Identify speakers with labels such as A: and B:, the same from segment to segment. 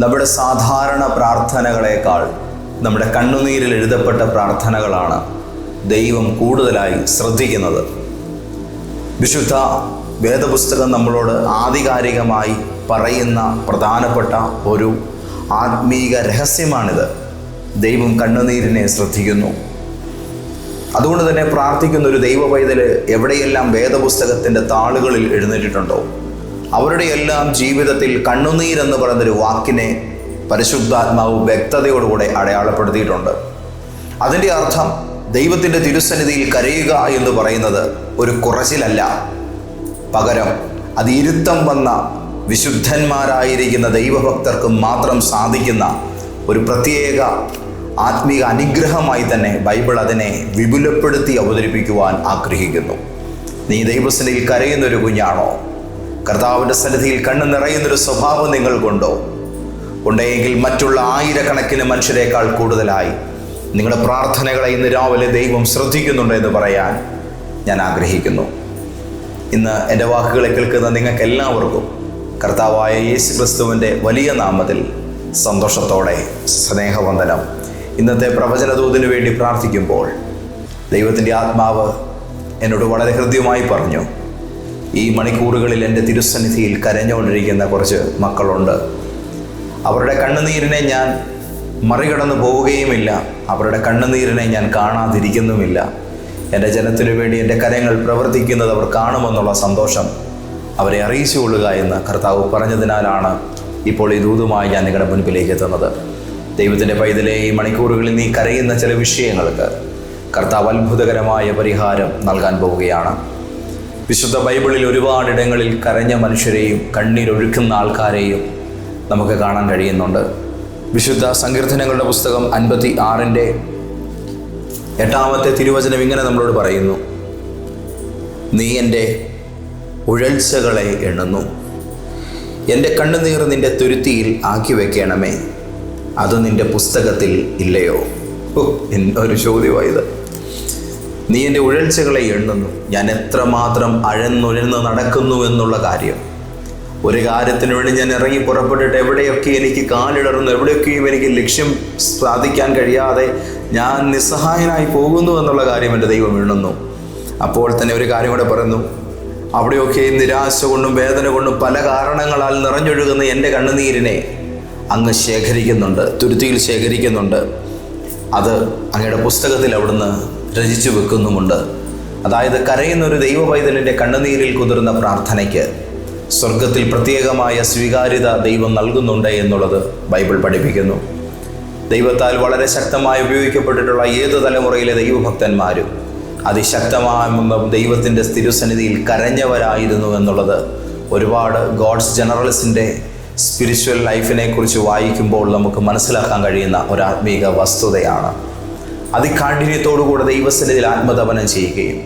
A: നമ്മുടെ സാധാരണ പ്രാർത്ഥനകളേക്കാൾ നമ്മുടെ കണ്ണുനീരിൽ എഴുതപ്പെട്ട പ്രാർത്ഥനകളാണ് ദൈവം കൂടുതലായി ശ്രദ്ധിക്കുന്നത്. വിശുദ്ധ വേദപുസ്തകം നമ്മളോട് ആധികാരികമായി പറയുന്ന പ്രധാനപ്പെട്ട ഒരു ആത്മീക രഹസ്യമാണിത്. ദൈവം കണ്ണുനീരിനെ ശ്രദ്ധിക്കുന്നു. അതുകൊണ്ട് തന്നെ പ്രാർത്ഥിക്കുന്ന ഒരു ദൈവ പൈതൽ എവിടെയെല്ലാം വേദപുസ്തകത്തിന്റെ താളുകളിൽ എഴുന്നേറ്റിട്ടുണ്ടോ? അവരുടെ എല്ലാം ജീവിതത്തിൽ കണ്ണുനീരെന്ന് പറയുന്നൊരു വാക്കിനെ പരിശുദ്ധാത്മാവ് വ്യക്തതയോടുകൂടെ അടയാളപ്പെടുത്തിയിട്ടുണ്ട്. അതിന്റെ അർത്ഥം ദൈവത്തിന്റെ തിരുസന്നിധിയിൽ കരയുക എന്ന് പറയുന്നത് ഒരു കുറച്ചിലല്ല. പകരം അത് ഇരുത്തം വന്ന വിശുദ്ധന്മാരായിരിക്കുന്ന ദൈവഭക്തർക്ക് മാത്രം സാധിക്കുന്ന ഒരു പ്രത്യേക ആത്മീക അനുഗ്രഹമായി തന്നെ ബൈബിൾ അതിനെ വിപുലപ്പെടുത്തി അവതരിപ്പിക്കുവാൻ ആഗ്രഹിക്കുന്നു. നീ ദൈവസന്നിധിയിൽ കരയുന്നൊരു കുഞ്ഞാണോ? കർത്താവിന്റെ സന്നിധിയിൽ കണ്ണ് നിറയുന്നൊരു സ്വഭാവം നിങ്ങൾക്കുണ്ടോ? ഉണ്ടെങ്കിൽ മറ്റുള്ള ആയിരക്കണക്കിന് മനുഷ്യരെക്കാൾ കൂടുതലായി നിങ്ങളുടെ പ്രാർത്ഥനകളെ ഇന്ന് രാവിലെ ദൈവം ശ്രദ്ധിക്കുന്നുണ്ട് എന്ന് പറയാൻ ഞാൻ ആഗ്രഹിക്കുന്നു. ഇന്ന് എന്റെ വാക്കുകളെ കേൾക്കുന്ന നിങ്ങൾക്ക് എല്ലാവർക്കും കർത്താവായ യേശു ക്രിസ്തുവിന്റെ വലിയ നാമത്തിൽ സന്തോഷത്തോടെ സ്നേഹവന്ദനം. ഇന്നത്തെ പ്രവചനദൂതിനു വേണ്ടി പ്രാർത്ഥിക്കുമ്പോൾ ദൈവത്തിന്റെ ആത്മാവ് എന്നോട് വളരെ ഹൃദ്യമായി പറഞ്ഞു. ഈ മണിക്കൂറുകളിൽ എന്റെ തിരുസന്നിധിയിൽ കരഞ്ഞുകൊണ്ടിരിക്കുന്ന കുറച്ച് മക്കളുണ്ട്. അവരുടെ കണ്ണുനീരിനെ ഞാൻ മറികടന്നു പോവുകയുമില്ല. അവരുടെ കണ്ണുനീരിനെ ഞാൻ കാണാതിരിക്കുന്നുമില്ല. എന്റെ ജനത്തിനു വേണ്ടി എന്റെ കരങ്ങൾ പ്രവർത്തിക്കുന്നത് അവർ കാണുമെന്നുള്ള സന്തോഷം അവരെ അറിയിച്ചു കൊള്ളുക എന്ന് കർത്താവ് പറഞ്ഞതിനാലാണ് ഇപ്പോൾ ഈ ദൂതുമായി ഞാൻ നിങ്ങളുടെ മുൻപിലേക്ക് എത്തുന്നത്. ദൈവത്തിന്റെ പൈതലെ ഈ മണിക്കൂറുകളിൽ നീ കരയുന്ന ചില വിഷയങ്ങൾക്ക് കർത്താവ് അത്ഭുതകരമായ പരിഹാരം നൽകാൻ പോവുകയാണ്. വിശുദ്ധ ബൈബിളിൽ ഒരുപാടിടങ്ങളിൽ കരഞ്ഞ മനുഷ്യരെയും കണ്ണീരൊഴുക്കുന്ന ആൾക്കാരെയും നമുക്ക് കാണാൻ കഴിയുന്നുണ്ട്. വിശുദ്ധ സങ്കീർത്തനങ്ങളുടെ പുസ്തകം അൻപത്തി ആറിന്റെ എട്ടാമത്തെ തിരുവചനം ഇങ്ങനെ നമ്മളോട് പറയുന്നു. നീ എന്റെ ഉഴൽച്ചകളെ എണ്ണുന്നു. എന്റെ കണ്ണുനീർ നിന്റെ തുരുത്തിയിൽ ആക്കി വെക്കണമേ. അത് നിന്റെ പുസ്തകത്തിൽ ഇല്ലയോ? ഓ എന്നൊരു ചോദ്യമായത് നീ എന്റെ ഉഴൽച്ചകളെ എണ്ണുന്നു. ഞാൻ എത്രമാത്രം അഴന്നുഴന്ന് നടക്കുന്നു എന്നുള്ള കാര്യം. ഒരു കാര്യത്തിന് വേണ്ടി ഞാൻ ഇറങ്ങി പുറപ്പെട്ടിട്ട് എവിടെയൊക്കെ എനിക്ക് കാലിടറുന്നു എവിടെയൊക്കെയും എനിക്ക് ലക്ഷ്യം സാധിക്കാൻ കഴിയാതെ ഞാൻ നിസ്സഹായനായി പോകുന്നു എന്നുള്ള കാര്യം എന്റെ ദൈവം എണ്ണുന്നു. അപ്പോൾ തന്നെ ഒരു കാര്യം കൂടെ പറയുന്നു. അവിടെയൊക്കെ നിരാശ കൊണ്ടും വേദന കൊണ്ടും പല കാരണങ്ങളാൽ നിറഞ്ഞൊഴുകുന്ന എന്റെ കണ്ണുനീരിനെ അങ്ങ് ശേഖരിക്കുന്നുണ്ട് തുരുത്തിയിൽ ശേഖരിക്കുന്നുണ്ട്. അത് അങ്ങയുടെ പുസ്തകത്തിൽ അവിടുന്ന് രചിച്ചു വെക്കുന്നുമുണ്ട്. അതായത് കരയുന്ന ഒരു ദൈവ പൈതലിന്റെ കണ്ണുനീരിൽ കുതിർന്ന പ്രാർത്ഥനയ്ക്ക് സ്വർഗത്തിൽ പ്രത്യേകമായ സ്വീകാര്യത ദൈവം നൽകുന്നുണ്ട് എന്നുള്ളത് ബൈബിൾ പഠിപ്പിക്കുന്നു. ദൈവത്താൽ വളരെ ശക്തമായി ഉപയോഗിക്കപ്പെട്ടിട്ടുള്ള ഏത് തലമുറയിലെ ദൈവഭക്തന്മാരും അതിശക്തമായ ദൈവത്തിന്റെ സ്ഥിരസന്നിധിയിൽ കരഞ്ഞവരായിരുന്നു എന്നുള്ളത് ഒരുപാട് ഗോഡ്സ് ജനറൽസിന്റെ സ്പിരിച്വൽ ലൈഫിനെ കുറിച്ച് വായിക്കുമ്പോൾ നമുക്ക് മനസ്സിലാക്കാൻ കഴിയുന്ന ഒരു ആത്മീക വസ്തുതയാണ്. അതികാഠിന്യത്തോടുകൂടെ ദൈവസന്നിധിയിൽ ആത്മതപനം ചെയ്യുകയും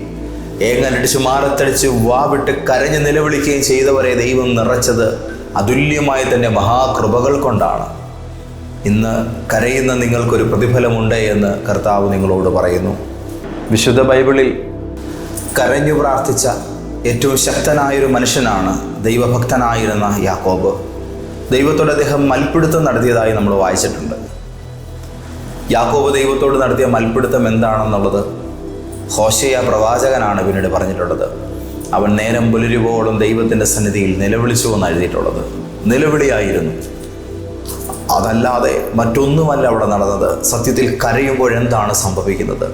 A: ഏങ്ങനടിച്ച് മാറത്തടിച്ച് വാവിട്ട് കരഞ്ഞ് നിലവിളിക്കുകയും ചെയ്തവരെ ദൈവം നിറച്ചത് അതുല്യമായ തന്നെ മഹാകൃപകൾ കൊണ്ടാണ്. ഇന്ന് കരയുന്ന നിങ്ങൾക്കൊരു പ്രതിഫലമുണ്ട് എന്ന് കർത്താവ് നിങ്ങളോട് പറയുന്നു. വിശുദ്ധ ബൈബിളിൽ കരഞ്ഞു പ്രാർത്ഥിച്ച ഏറ്റവും ശക്തനായൊരു മനുഷ്യനാണ് ദൈവഭക്തനായിരുന്ന യാക്കോബ്. ദൈവത്തോട് അദ്ദേഹം മൽപ്പിടുത്തം നടത്തിയതായി നമ്മൾ വായിച്ചിട്ടുണ്ട്. യാക്കോബ് ദൈവത്തോട് നടത്തിയ മൽപ്പിടുത്തം എന്താണെന്നുള്ളത് ഹോശയ പ്രവാചകനാണ് പിന്നീട് പറഞ്ഞിട്ടുള്ളത്. അവൻ നേരം പുലരുവോളം ദൈവത്തിന്റെ സന്നിധിയിൽ നിലവിളിച്ചു എന്ന് എഴുതിയിട്ടുള്ളത്. നിലവിളിയായിരുന്നു. അതല്ലാതെ മറ്റൊന്നുമല്ല അവിടെ നടന്നത്. സത്യത്തിൽ കരയുമ്പോൾ എന്താണ് സംഭവിക്കുന്നത്?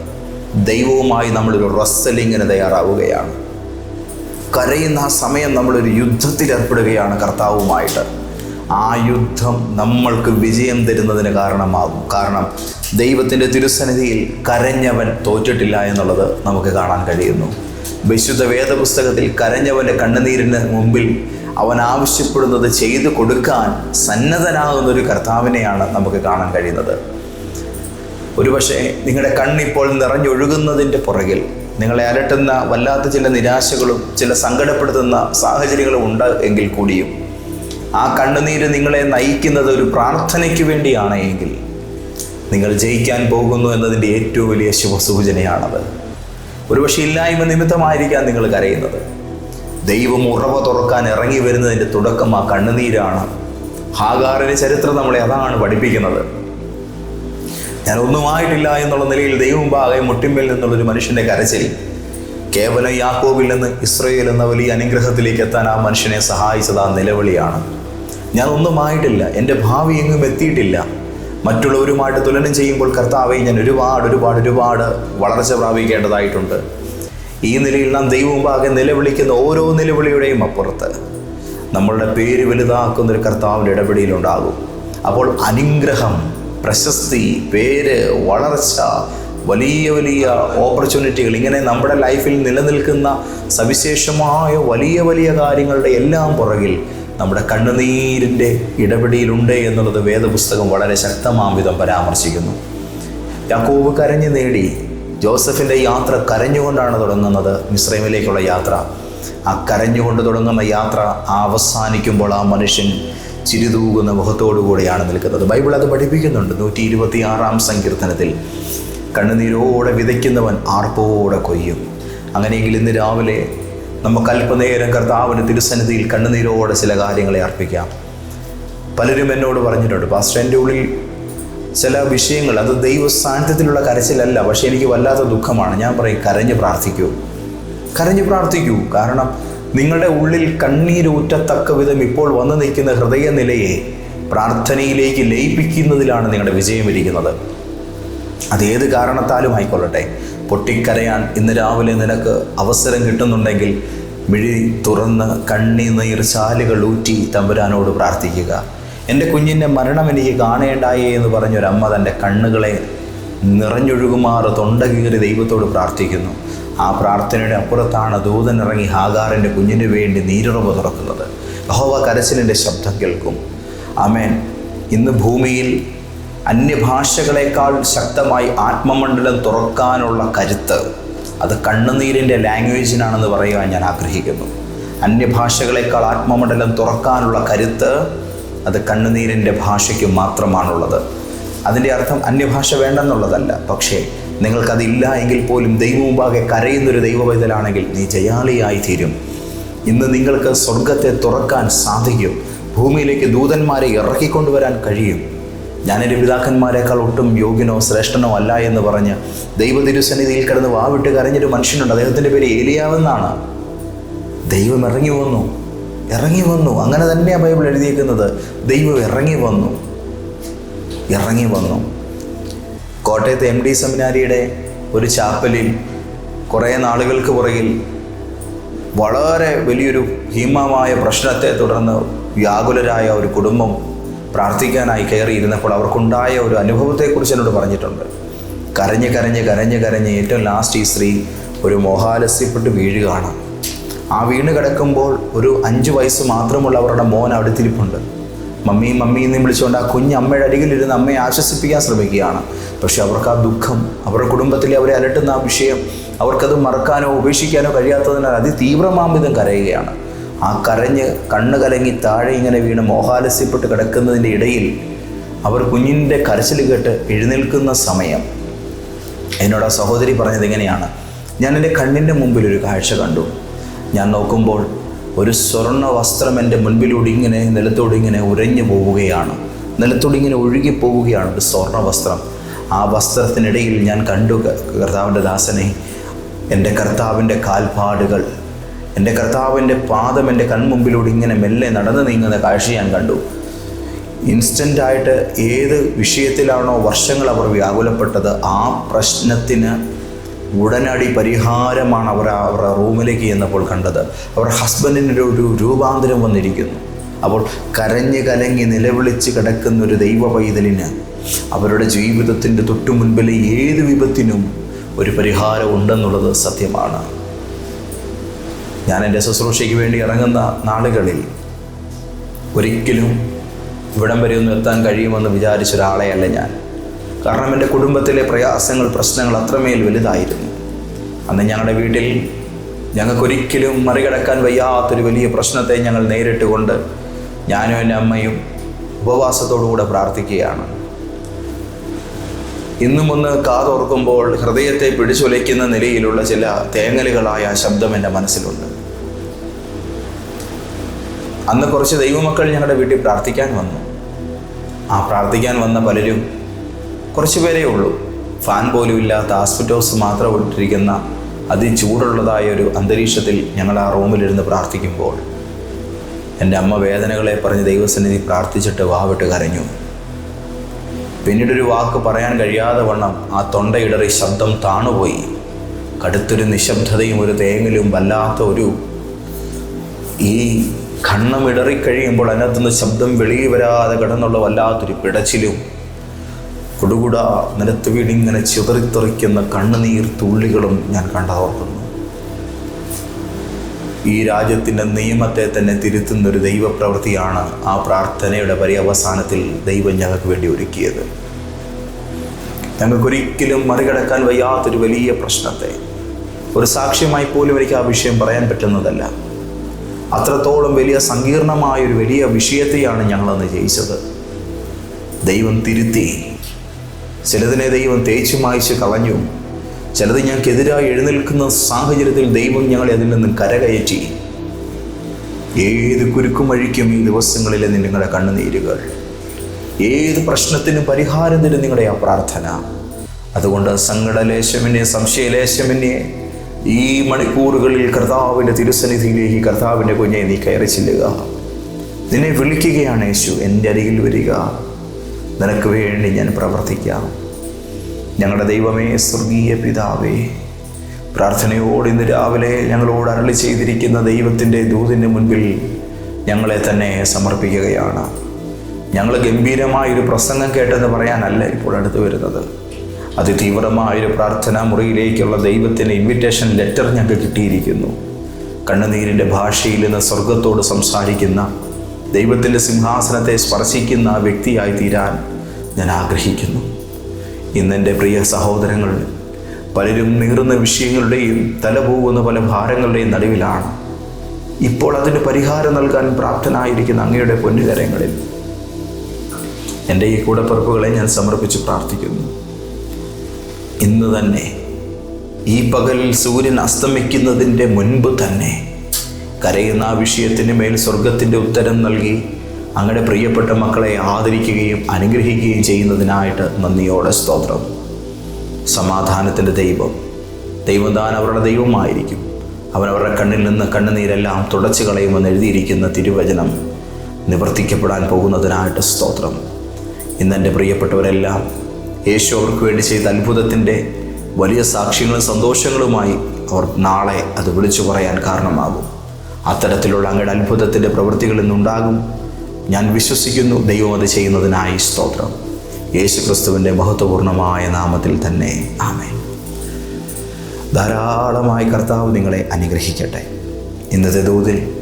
A: ദൈവവുമായി നമ്മളൊരു റസ്സലിങ്ങിന് തയ്യാറാവുകയാണ്. കരയുന്ന ആ സമയം നമ്മളൊരു യുദ്ധത്തിൽ ഏർപ്പെടുകയാണ് കർത്താവുമായിട്ട്. ആ യുദ്ധം നമ്മൾക്ക് വിജയം തരുന്നതിന് കാരണമാകും. കാരണം ദൈവത്തിന്റെ തിരുസന്നിധിയിൽ കരഞ്ഞവൻ തോറ്റിട്ടില്ല എന്നുള്ളത് നമുക്ക് കാണാൻ കഴിയുന്നു. വിശുദ്ധ വേദപുസ്തകത്തിൽ കരഞ്ഞവന്റെ കണ്ണുനീരിന് മുമ്പിൽ അവൻ ആവശ്യപ്പെടുന്നത് ചെയ്തു കൊടുക്കാൻ സന്നദ്ധനാകുന്ന ഒരു കർത്താവിനെയാണ് നമുക്ക് കാണാൻ കഴിയുന്നത്. ഒരുപക്ഷെ നിങ്ങളുടെ കണ്ണിപ്പോൾ നിറഞ്ഞൊഴുകുന്നതിന്റെ പുറകിൽ നിങ്ങളെ അലട്ടുന്ന വല്ലാത്ത ചില നിരാശകളും ചില സങ്കടപ്പെടുത്തുന്ന സാഹചര്യങ്ങളും ഉണ്ട് എങ്കിൽ കൂടിയും ആ കണ്ണുനീര് നിങ്ങളെ നയിക്കുന്നത് ഒരു പ്രാർത്ഥനയ്ക്ക് വേണ്ടിയാണ് എങ്കിൽ നിങ്ങൾ ജയിക്കാൻ പോകുന്നു എന്നതിന്റെ ഏറ്റവും വലിയ ശുഭസൂചനയാണത്. ഒരുപക്ഷെ ഇല്ലായ്മ നിമിത്തമായിരിക്കാം നിങ്ങൾ കരയുന്നത്. ദൈവം ഉറവ തുറക്കാൻ ഇറങ്ങി വരുന്നതിന്റെ തുടക്കം ആ കണ്ണുനീരാണ്. ഹാഗാറിന്റെ ചരിത്രം നമ്മളെ അതാണ് പഠിപ്പിക്കുന്നത്. ഞാൻ ഒന്നുമായിട്ടില്ല എന്നുള്ള നിലയിൽ ദൈവം ഭാഗം മുട്ടിമ്പിൽ നിന്നുള്ളൊരു മനുഷ്യന്റെ കരച്ചിൽ കേവലം യാക്കോബിൽ നിന്ന് ഇസ്രയേൽ എന്ന വലിയ അനുഗ്രഹത്തിലേക്ക് എത്താൻ ആ മനുഷ്യനെ സഹായിച്ചത് ആ നിലവിളിയാണ്. ഞാൻ ഒന്നും ആയിട്ടില്ല എന്റെ ഭാവി എങ്ങും എത്തിയിട്ടില്ല. മറ്റുള്ളവരുമായിട്ട് തുലനം ചെയ്യുമ്പോൾ കർത്താവെ ഞാൻ ഒരുപാട് ഒരുപാട് ഒരുപാട് വളർച്ച പ്രാപിക്കേണ്ടതായിട്ടുണ്ട്. ഈ നിലയിൽ നാം ദൈവമുമ്പാകെ നിലവിളിക്കുന്ന ഓരോ നിലവിളിയുടെയും അപ്പുറത്ത് നമ്മളുടെ പേര് വലുതാക്കുന്ന ഒരു കർത്താവിന്റെ ഇടപെടലുണ്ടാകും. അപ്പോൾ അനുഗ്രഹം പ്രശസ്തി പേര് വളർച്ച വലിയ വലിയ ഓപ്പർച്യൂണിറ്റികൾ ഇങ്ങനെ നമ്മുടെ ലൈഫിൽ നിലനിൽക്കുന്ന സവിശേഷമായ വലിയ വലിയ കാര്യങ്ങളുടെ എല്ലാം പുറകിൽ നമ്മുടെ കണ്ണുനീരിന്റെ ഇടപെടിയിലുണ്ട് എന്നുള്ളത് വേദപുസ്തകം വളരെ ശക്തമാം വിധം പരാമർശിക്കുന്നു. യാക്കോബ് കരഞ്ഞു നേടി. ജോസഫിന്റെ യാത്ര കരഞ്ഞുകൊണ്ടാണ് തുടങ്ങുന്നത് മിശ്രമിലേക്കുള്ള യാത്ര. ആ കരഞ്ഞുകൊണ്ട് തുടങ്ങുന്ന യാത്ര അവസാനിക്കുമ്പോൾ ആ മനുഷ്യൻ ചിരിതൂകുന്ന മുഖത്തോടുകൂടിയാണ് നിൽക്കുന്നത്. ബൈബിൾ അത് പഠിപ്പിക്കുന്നുണ്ട്. നൂറ്റി ഇരുപത്തി ആറാം സങ്കീർത്തനത്തിൽ കണ്ണുനീരോടെ വിതയ്ക്കുന്നവൻ ആർപ്പോടെ കൊയ്യും. അങ്ങനെയെങ്കിൽ ഇന്ന് രാവിലെ നമുക്ക് അല്പനേരം കർത്താവിന് തിരുസന്നിധിയിൽ കണ്ണുനീരോടെ ചില കാര്യങ്ങളെ അർപ്പിക്കാം. പലരും എന്നോട് പറഞ്ഞിട്ടുണ്ട് പാസ്റ്റർ എന്റെ ഉള്ളിൽ ചില വിഷയങ്ങൾ അത് ദൈവ സാന്നിധ്യത്തിലുള്ള കരച്ചിലല്ല പക്ഷേ എനിക്ക് വല്ലാത്ത ദുഃഖമാണ്. ഞാൻ പറയും കരഞ്ഞ് പ്രാർത്ഥിക്കൂ. കരഞ്ഞ് പ്രാർത്ഥിക്കൂ. കാരണം നിങ്ങളുടെ ഉള്ളിൽ കണ്ണീരൂറ്റത്തക്ക വിധം ഇപ്പോൾ വന്നു നിൽക്കുന്ന ഹൃദയനിലയെ പ്രാർത്ഥനയിലേക്ക് ലയിപ്പിക്കുന്നതിലാണ് നിങ്ങളുടെ വിജയം ഇരിക്കുന്നത്. അതേത് കാരണത്താലും ആയിക്കൊള്ളട്ടെ. പൊട്ടിക്കരയാൻ ഇന്ന് രാവിലെ നിനക്ക് അവസരം കിട്ടുന്നുണ്ടെങ്കിൽ മിഴി തുറന്ന് കണ്ണീർ ചാലുകൾ ഊറ്റി തമ്പുരാനോട് പ്രാർത്ഥിക്കുക. എന്റെ കുഞ്ഞിന്റെ മരണം എനിക്ക് കാണേണ്ടായേ എന്ന് പറഞ്ഞൊരമ്മ തന്റെ കണ്ണുകളെ നിറഞ്ഞൊഴുകുമാറ് തൊണ്ട കീറി ദൈവത്തോട് പ്രാർത്ഥിക്കുന്നു. ആ പ്രാർത്ഥനയുടെ അപ്പുറത്താണ് ദൂതൻ ഇറങ്ങി ഹാഗാറിന്റെ കുഞ്ഞിന് വേണ്ടി നീരുറവ് തുറക്കുന്നത്. യഹോവ കരച്ചിലിന്റെ ശബ്ദം കേൾക്കും. ആമേൻ. ഇന്ന് ഭൂമിയിൽ അന്യഭാഷകളെക്കാൾ ശക്തമായി ആത്മമണ്ഡലം തുറക്കാനുള്ള കരുത്ത്. അത് കണ്ണുനീരിന്റെ ലാംഗ്വേജിനാണെന്ന് പറയുവാൻ ഞാൻ ആഗ്രഹിക്കുന്നു. അന്യഭാഷകളെക്കാൾ ആത്മമണ്ഡലം തുറക്കാനുള്ള കരുത്ത് അത് കണ്ണുനീരിന്റെ ഭാഷയ്ക്ക് മാത്രമാണുള്ളത്. അതിന്റെ അർത്ഥം അന്യഭാഷ വേണ്ടെന്നുള്ളതല്ല. പക്ഷേ നിങ്ങൾക്കതില്ല എങ്കിൽ പോലും ദൈവമുമ്പാകെ കരയുന്നൊരു ദൈവവൈതലാണെങ്കിൽ നീ ജയാളിയായി തീരും ഇന്ന് നിങ്ങൾക്ക് സ്വർഗത്തെ തുറക്കാൻ സാധിക്കും. ഭൂമിയിലേക്ക് ദൂതന്മാരെ ഇറക്കിക്കൊണ്ടുവരാൻ കഴിയും. ഞാൻ എന്റെ പിതാക്കന്മാരെക്കാൾ ഒട്ടും യോഗ്യനോ ശ്രേഷ്ഠനോ അല്ല എന്ന് പറഞ്ഞ് ദൈവ തിരുസന്നിധിയിൽ കിടന്ന് വാവിട്ട് കരഞ്ഞൊരു മനുഷ്യനുണ്ട്. അദ്ദേഹത്തിന്റെ പേര് ഏലിയാവെന്നാണ് ദൈവം ഇറങ്ങി വന്നു. ഇറങ്ങി വന്നു. അങ്ങനെ തന്നെയാണ് ബൈബിൾ എഴുതിയിരിക്കുന്നത് ദൈവം ഇറങ്ങി വന്നു. ഇറങ്ങി വന്നു. കോട്ടയത്തെ എം ഡി സെമിനാരിയുടെ ഒരു ചാപ്പലിൽ കുറേ നാളുകൾക്ക് പുറകിൽ വളരെ വലിയൊരു ഭീമമായ പ്രശ്നത്തെ തുടർന്ന് വ്യാകുലരായ ഒരു കുടുംബം പ്രാർത്ഥിക്കാനായി കയറിയിരുന്നപ്പോൾ അവർക്കുണ്ടായ ഒരു അനുഭവത്തെക്കുറിച്ച് എന്നോട് പറഞ്ഞിട്ടുണ്ട്. കരഞ്ഞ് കരഞ്ഞ് കരഞ്ഞ് കരഞ്ഞ് ഏറ്റവും ലാസ്റ്റ് ഈ സ്ത്രീ ഒരു മോഹാലസ്യപ്പെട്ട് വീഴുകയാണ്. ആ വീണ് കിടക്കുമ്പോൾ ഒരു അഞ്ച് വയസ്സ് മാത്രമുള്ള അവരുടെ മോൻ അവിടെ തിരിപ്പുണ്ട് മമ്മി മമ്മി എന്ന് വിളിച്ചുകൊണ്ട് ആ കുഞ്ഞ് അമ്മയുടെ അരികിലിരുന്ന് അമ്മയെ ആശ്വസിപ്പിക്കാൻ ശ്രമിക്കുകയാണ്. പക്ഷെ അവർക്ക് ആ ദുഃഖം അവരുടെ കുടുംബത്തിലെ അവരെ അലട്ടുന്ന ആ വിഷയം അവർക്കത് മറക്കാനോ ഉപേക്ഷിക്കാനോ കഴിയാത്തതിനാൽ അതിതീവ്രമാംവിധം കരയുകയാണ്. ആ കരഞ്ഞ് കണ്ണ് കലങ്ങി താഴെ ഇങ്ങനെ വീണ് മോഹാലസ്യപ്പെട്ട് കിടക്കുന്നതിന്റെ ഇടയിൽ അവർ കുഞ്ഞിന്റെ കരച്ചിൽ കേട്ട് എഴുന്നേൽക്കുന്ന സമയം. എന്നോട് ആ സഹോദരി പറഞ്ഞത് എങ്ങനെയാണ് ഞാൻ എന്റെ കണ്ണിന്റെ മുമ്പിൽ ഒരു കാഴ്ച കണ്ടു. ഞാൻ നോക്കുമ്പോൾ ഒരു സ്വർണ വസ്ത്രം എന്റെ മുൻപിലൂടെ ഇങ്ങനെ നിലത്തോടെ ഇങ്ങനെ ഉരഞ്ഞു പോവുകയാണ്. നിലത്തോടെ ഇങ്ങനെ ഒഴുകി പോവുകയാണ് ഒരു സ്വർണ വസ്ത്രം. ആ വസ്ത്രത്തിനിടയിൽ ഞാൻ കണ്ടു കർത്താവിന്റെ ദാസനെ എന്റെ കർത്താവിന്റെ കാൽപ്പാടുകൾ. എന്റെ കർത്താവിന്റെ പാദം എന്റെ കൺമുമ്പിലൂടെ ഇങ്ങനെ മെല്ലെ നടന്നു നീങ്ങുന്ന കാഴ്ച ഞാൻ കണ്ടു. ഇൻസ്റ്റന്റായിട്ട് ഏത് വിഷയത്തിലാണോ വർഷങ്ങൾ അവർ വ്യാകുലപ്പെട്ടത് ആ പ്രശ്നത്തിന് ഉടനടി പരിഹാരമാണ് അവർ അവരുടെ റൂമിലേക്ക് ചെന്നപ്പോൾ കണ്ടത്. അവർ ഹസ്ബൻഡിന്റെ ഒരു രൂപാന്തരം വന്നിരിക്കുന്നു. അപ്പോൾ കരഞ്ഞ് കലങ്ങി നിലവിളിച്ച് കിടക്കുന്ന ഒരു ദൈവ പൈതലിന് അവരുടെ ജീവിതത്തിന്റെ തൊട്ടു മുൻപിലെ ഏത് വിപത്തിനും ഒരു പരിഹാരം ഉണ്ടെന്നുള്ളത് സത്യമാണ്. ഞാൻ എന്റെ ശുശ്രൂഷയ്ക്ക് വേണ്ടി ഇറങ്ങുന്ന നാളുകളിൽ ഒരിക്കലും ഇവിടം വരെ ഒന്നും എത്താൻ കഴിയുമെന്ന് വിചാരിച്ച ഒരാളെയല്ല ഞാൻ. കാരണം എന്റെ കുടുംബത്തിലെ പ്രയാസങ്ങൾ പ്രശ്നങ്ങൾ അത്രമേൽ വലുതായിരുന്നു. അന്ന് ഞങ്ങളുടെ വീട്ടിൽ ഞങ്ങൾക്കൊരിക്കലും മറികടക്കാൻ വയ്യാത്തൊരു വലിയ പ്രശ്നത്തെ ഞങ്ങൾ നേരിട്ടുകൊണ്ട് ഞാനും എന്റെ അമ്മയും ഉപവാസത്തോടുകൂടെ പ്രാർത്ഥിക്കുകയാണ്. ഇന്നും ഒന്ന് കാതോർക്കുമ്പോൾ ഹൃദയത്തെ പിടിച്ചൊലിക്കുന്ന നിലയിലുള്ള ചില തേങ്ങലുകളായ ശബ്ദം എന്റെ മനസ്സിലുണ്ട്. അന്ന് കുറച്ച് ദൈവമക്കൾ ഞങ്ങളുടെ വീട്ടിൽ പ്രാർത്ഥിക്കാൻ വന്നു. ആ പ്രാർത്ഥിക്കാൻ വന്ന പലരും കുറച്ച് പേരേ ഉള്ളൂ. ഫാൻ പോലും ഇല്ലാത്ത ആസ്പിറ്റോസ് മാത്രം ഇട്ടിരിക്കുന്ന അതിചൂടുള്ളതായ ഒരു അന്തരീക്ഷത്തിൽ ഞങ്ങൾ ആ റൂമിലിരുന്ന് പ്രാർത്ഥിക്കുമ്പോൾ എന്റെ അമ്മ വേദനകളെ പറഞ്ഞ് ദൈവസന്നിധി പ്രാർത്ഥിച്ചിട്ട് വാവിട്ട് കരഞ്ഞു. പിന്നീടൊരു വാക്ക് പറയാൻ കഴിയാതെ വണ്ണം ആ തൊണ്ടയിടറി ശബ്ദം താണുപോയി. കടുത്തൊരു നിശബ്ദതയും ഒരു തേങ്ങലും വല്ലാത്ത ഒരു ഈ കണ്ണം ഇടറിക്കഴിയുമ്പോൾ അതിനകത്തുനിന്ന് ശബ്ദം വെളിയിൽ വരാതെ കിടന്നുള്ള വല്ലാത്തൊരു പിടച്ചിലും. കൊടുകുട നിലത്ത് വീടിങ്ങനെ ചിതറിത്തെറിക്കുന്ന കണ്ണുനീർ തുള്ളികളും ഞാൻ കണ്ടതോർക്കുന്നു. ഈ രാജ്യത്തിന്റെ നിയമത്തെ തന്നെ തിരുത്തുന്ന ഒരു ദൈവപ്രവൃത്തിയാണ് ആ പ്രാർത്ഥനയുടെ പര്യവസാനത്തിൽ ദൈവം ഞങ്ങൾക്ക് വേണ്ടി ഒരുക്കിയത്. ഞങ്ങൾക്കൊരിക്കലും മറികടക്കാൻ വയ്യാത്തൊരു വലിയ പ്രശ്നത്തെ. ഒരു സാക്ഷ്യമായി പോലും എനിക്ക് ആ വിഷയം പറയാൻ പറ്റുന്നതല്ല. അത്രത്തോളം വലിയ സങ്കീർണമായ ഒരു വലിയ വിഷയത്തെയാണ് ഞങ്ങൾ ഞങ്ങളന്ന് ജയിച്ചത്. ദൈവം തിരുത്തി. ചിലതിനെ ദൈവം തേച്ചു മായ്ച്ച് കളഞ്ഞു. ചിലത് ഞങ്ങൾക്കെതിരായി എഴുന്നേൽക്കുന്ന സാഹചര്യത്തിൽ ദൈവം ഞങ്ങളെ അതിൽ നിന്നും കരകയറ്റി. ഏത് കുരുക്കും വഴിക്കും ഈ ദിവസങ്ങളിലെ നിങ്ങളുടെ കണ്ണുനീരുകൾ. ഏത് പ്രശ്നത്തിനും പരിഹാരം തരും നിങ്ങളുടെ ആ പ്രാർത്ഥന. അതുകൊണ്ട് സങ്കടലേശമിനെ സംശയലേശമിനെ ഈ മണിക്കൂറുകളിൽ കർത്താവിന്റെ തിരുസന്നിധിയിലേക്ക് കർത്താവിന്റെ കുഞ്ഞെ നീ കയറി ചെല്ലുക. നിന്നെ വിളിക്കുകയാണ് യേശു എന്റെ അരികിൽ വരിക. നിനക്ക് വേണ്ടി ഞാൻ പ്രവർത്തിക്കാം. ഞങ്ങളുടെ ദൈവമേ സ്വർഗീയ പിതാവേ പ്രാർത്ഥനയോട് ഇന്ന് രാവിലെ ഞങ്ങളോട് അരളി ചെയ്തിരിക്കുന്ന ദൈവത്തിന്റെ ദൂതിന്റെ മുൻപിൽ ഞങ്ങളെ തന്നെ സമർപ്പിക്കുകയാണ്. ഞങ്ങൾ ഗംഭീരമായൊരു പ്രസംഗം കേട്ടെന്ന് പറയാനല്ല ഇപ്പോൾ അടുത്ത് വരുന്നത്. അതിതീവ്രമായൊരു പ്രാർത്ഥനാ മുറിയിലേക്കുള്ള ദൈവത്തിന്റെ ഇൻവിറ്റേഷൻ ലെറ്റർ ഞങ്ങൾക്ക് കിട്ടിയിരിക്കുന്നു. കണ്ണുനീരിന്റെ ഭാഷയിൽ നിന്ന് സ്വർഗത്തോട് സംസാരിക്കുന്ന ദൈവത്തിന്റെ സിംഹാസനത്തെ സ്പർശിക്കുന്ന വ്യക്തിയായി തീരാൻ ഞാൻ ആഗ്രഹിക്കുന്നു. ഇന്നെന്റെ പ്രിയ സഹോദരങ്ങൾ പലരും നീറുന്ന വിഷയങ്ങളുടെയും തലപോകുന്ന പല ഭാരങ്ങളുടെയും നടുവിലാണ്. ഇപ്പോൾ അതിന് പരിഹാരം നൽകാൻ പ്രാപ്തനായിരിക്കുന്ന അങ്ങയുടെ പൊന്നുകരങ്ങളിൽ എന്റെ ഈ കൂടപ്പിറപ്പുകളെ ഞാൻ സമർപ്പിച്ച് പ്രാർത്ഥിക്കുന്നു. ഇന്ന് തന്നെ. ഈ പകൽ സൂര്യൻ അസ്തമിക്കുന്നതിന്റെ മുൻപ് തന്നെ കരയുന്ന ആ വിഷയത്തിന് മേൽ സ്വർഗത്തിന്റെ ഉത്തരം നൽകി അങ്ങയുടെ പ്രിയപ്പെട്ട മക്കളെ ആദരിക്കുകയും അനുഗ്രഹിക്കുകയും ചെയ്യുന്നതിനായിട്ട് നന്ദിയോടെ സ്തോത്രം. സമാധാനത്തിന്റെ ദൈവം. ദൈവം താൻ അവരുടെ ദൈവമായിരിക്കും. അവൻ അവരുടെ കണ്ണിൽ നിന്ന് കണ്ണുനീരെല്ലാം തുടച്ചു കളയുമെന്ന് എഴുതിയിരിക്കുന്ന തിരുവചനം നിവർത്തിക്കപ്പെടാൻ പോകുന്നതിനായിട്ട് സ്തോത്രം. ഇന്ന് എന്റെ പ്രിയപ്പെട്ടവരെല്ലാം യേശു അവർക്ക് വേണ്ടി ചെയ്ത അത്ഭുതത്തിന്റെ വലിയ സാക്ഷ്യങ്ങളും സന്തോഷങ്ങളുമായി അവർ നാളെ അത് വിളിച്ചു പറയാൻ കാരണമാകും. അത്തരത്തിലുള്ള അങ്ങയുടെ അത്ഭുതത്തിന്റെ പ്രവൃത്തികൾ ഇന്നുണ്ടാകും ഞാൻ വിശ്വസിക്കുന്നു ദൈവം അത് ചെയ്യുന്നതിനായി സ്തോത്രം. യേശു ക്രിസ്തുവിന്റെ മഹത്വപൂർണമായ നാമത്തിൽ തന്നെ ആമേ ധാരാളമായി കർത്താവ് നിങ്ങളെ അനുഗ്രഹിക്കട്ടെ. ഇന്നത്തെ ദൂതിൽ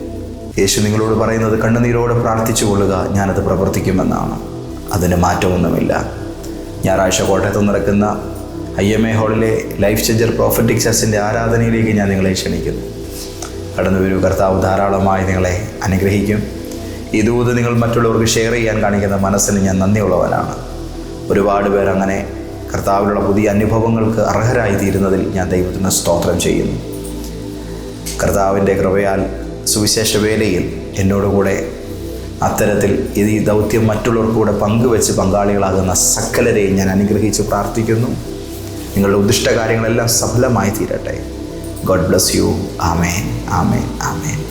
A: യേശു നിങ്ങളോട് പറയുന്നത് കണ്ണുനീരോടെ പ്രാർത്ഥിച്ചു കൊള്ളുക ഞാനത് പ്രവർത്തിക്കുമെന്നാണ്. അതിന് മാറ്റമൊന്നുമില്ല. ഞായറാഴ്ച കോട്ടയത്ത് നടക്കുന്ന ഐ എം എ ഹാളിലെ ലൈഫ് ചേഞ്ചർ പ്രോഫറ്റിക് ചർച്ചിന്റെ ആരാധനയിലേക്ക് ഞാൻ നിങ്ങളെ ക്ഷണിക്കുന്നു. കടന്നു വരൂ കർത്താവ് ധാരാളമായി നിങ്ങളെ അനുഗ്രഹിക്കും. ഈ ദൂത് നിങ്ങൾ മറ്റുള്ളവർക്ക് ഷെയർ ചെയ്യാൻ കാണിക്കുന്ന മനസ്സിന് ഞാൻ നന്ദിയുള്ളവനാണ്. ഒരുപാട് പേർ അങ്ങനെ കർത്താവിലുള്ള പുതിയ അനുഭവങ്ങൾക്ക് അർഹരായി തീരുന്നതിൽ ഞാൻ ദൈവത്തിന് സ്തോത്രം ചെയ്യുന്നു. കർത്താവിന്റെ കൃപയാൽ സുവിശേഷ വേലയിൽ എന്നോടുകൂടെ അത്തരത്തിൽ ഇത് ഈ ദൗത്യം മറ്റുള്ളവർക്ക് കൂടെ പങ്കുവെച്ച് പങ്കാളികളാകുന്ന സകലരെയും ഞാൻ അനുഗ്രഹിച്ച് പ്രാർത്ഥിക്കുന്നു. നിങ്ങളുടെ ഉദ്ദിഷ്ട കാര്യങ്ങളെല്ലാം സഫലമായി തീരട്ടെ. God bless you amen amen amen